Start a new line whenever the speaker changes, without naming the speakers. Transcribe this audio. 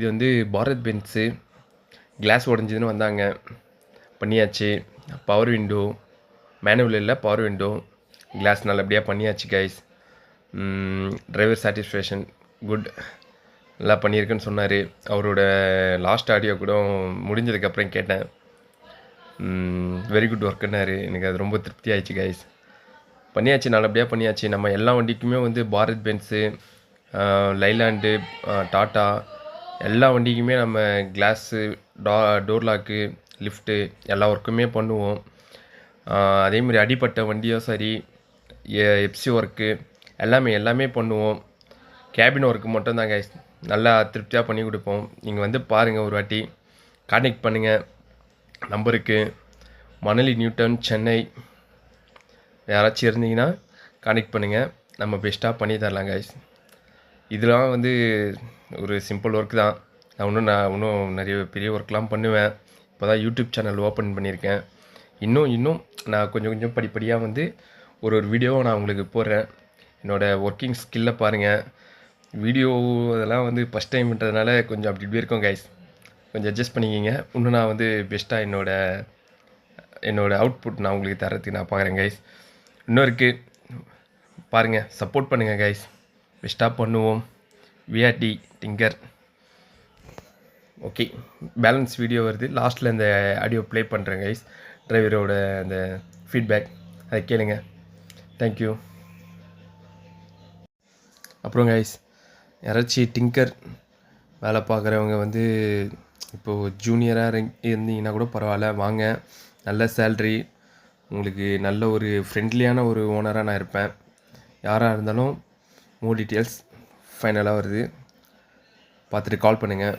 இது வந்து Bharat Benz. Class உடஞ்சதுன்னு வந்தாங்க. பண்ணியாச்சு. பவர் விண்டோ மேனுவல் இல்லை பவர் விண்டோ கிளாஸ் நல்லபடியாக பண்ணியாச்சு கைஸ் டிரைவர் சாட்டிஸ்ஃபேக்ஷன் குட் நல்லா பண்ணியிருக்குன்னு சொன்னார். அவரோட லாஸ்ட் ஆடியோ கூட முடிஞ்சதுக்கப்புறம் கேட்டேன். வெரி குட் ஒர்க்குன்னாரு எனக்கு அது ரொம்ப திருப்தி ஆயிடுச்சு கைஸ் பண்ணியாச்சு நல்லபடியாக பண்ணியாச்சு. நம்ம எல்லா வண்டிக்குமே வந்து பாரத் பென்ஸு லைலாண்டு டாட்டா எல்லா வண்டிக்குமே நம்ம கிளாஸு டா டோர் லாக்கு லிஃப்ட்டு எல்லா ஒர்க்குமே பண்ணுவோம். ஆஹ் அதே மாதிரி அடிப்பட்ட வண்டியும் சரி எப்சி ஒர்க்கு எல்லாமே எல்லாமே பண்ணுவோம். கேபின் ஒர்க்கு மட்டும் தான் கைஸ் நல்லா திருப்தியாக பண்ணி கொடுப்போம். நீங்கள் வந்து பாருங்கள் ஒரு வாட்டி. கான்டெக்ட் பண்ணுங்கள் நம்பருக்கு மணலி நியூட்டன் சென்னை. யாராச்சும் இருந்தீங்கன்னா கான்டெக்ட் பண்ணுங்கள் நம்ம பெஸ்ட்டாக பண்ணி தரலாம் கைஸ் இதெல்லாம் வந்து ஒரு சிம்பிள் ஒர்க் தான். நான் இன்னும் நான் இன்னும் நிறைய பெரிய ஒர்க்லாம் பண்ணுவேன். இப்போ தான் யூடியூப் சேனல் ஓப்பன் பண்ணியிருக்கேன். இன்னும் இன்னும் நான் கொஞ்சம் கொஞ்சம் படிப்படியாக வந்து ஒரு ஒரு வீடியோவை நான் உங்களுக்கு போடுறேன். என்னோடய ஒர்க்கிங் ஸ்கில்லை பாருங்கள் வீடியோ அதெல்லாம் வந்து ஃபஸ்ட் டைம்ன்றதுனால கொஞ்சம் அப்படி இப்படி இருக்கும் கைஸ் கொஞ்சம் அட்ஜஸ்ட் பண்ணிக்கிங்க. இன்னும் நான் வந்து பெஸ்ட்டாக என்னோடய என்னோடய அவுட்புட் நான் உங்களுக்கு தரத்துக்கு நான் பார்க்குறேன் கைஸ் இன்னும் இருக்குது பாருங்கள் சப்போர்ட் பண்ணுங்கள் கைஸ் பெஸ்ட்டாக பண்ணுவோம். VRT tinker okay balance video வருது. லாஸ்ட்டில் இந்த ஆடியோ ப்ளே பண்ணுறேன் கைஸ் டிரைவரோட அந்த ஃபீட்பேக் அதை கேளுங்க. தேங்க்யூ அப்புறம் கைஸ் யாராச்சும் டிங்கர் வேலை பார்க்குறவங்க வந்து இப்போது ஜூனியராக இருந்தீங்கன்னா கூட பரவாயில்ல. வாங்க. நல்ல சேல்ரி உங்களுக்கு நல்ல ஒரு ஃப்ரெண்ட்லியான ஒரு ஓனராக நான் இருப்பேன். யாராக இருந்தாலும் மோர் டீட்டெயில்ஸ் ஃபைனலாக வருது. பார்த்துட்டு கால் பண்ணுங்கள்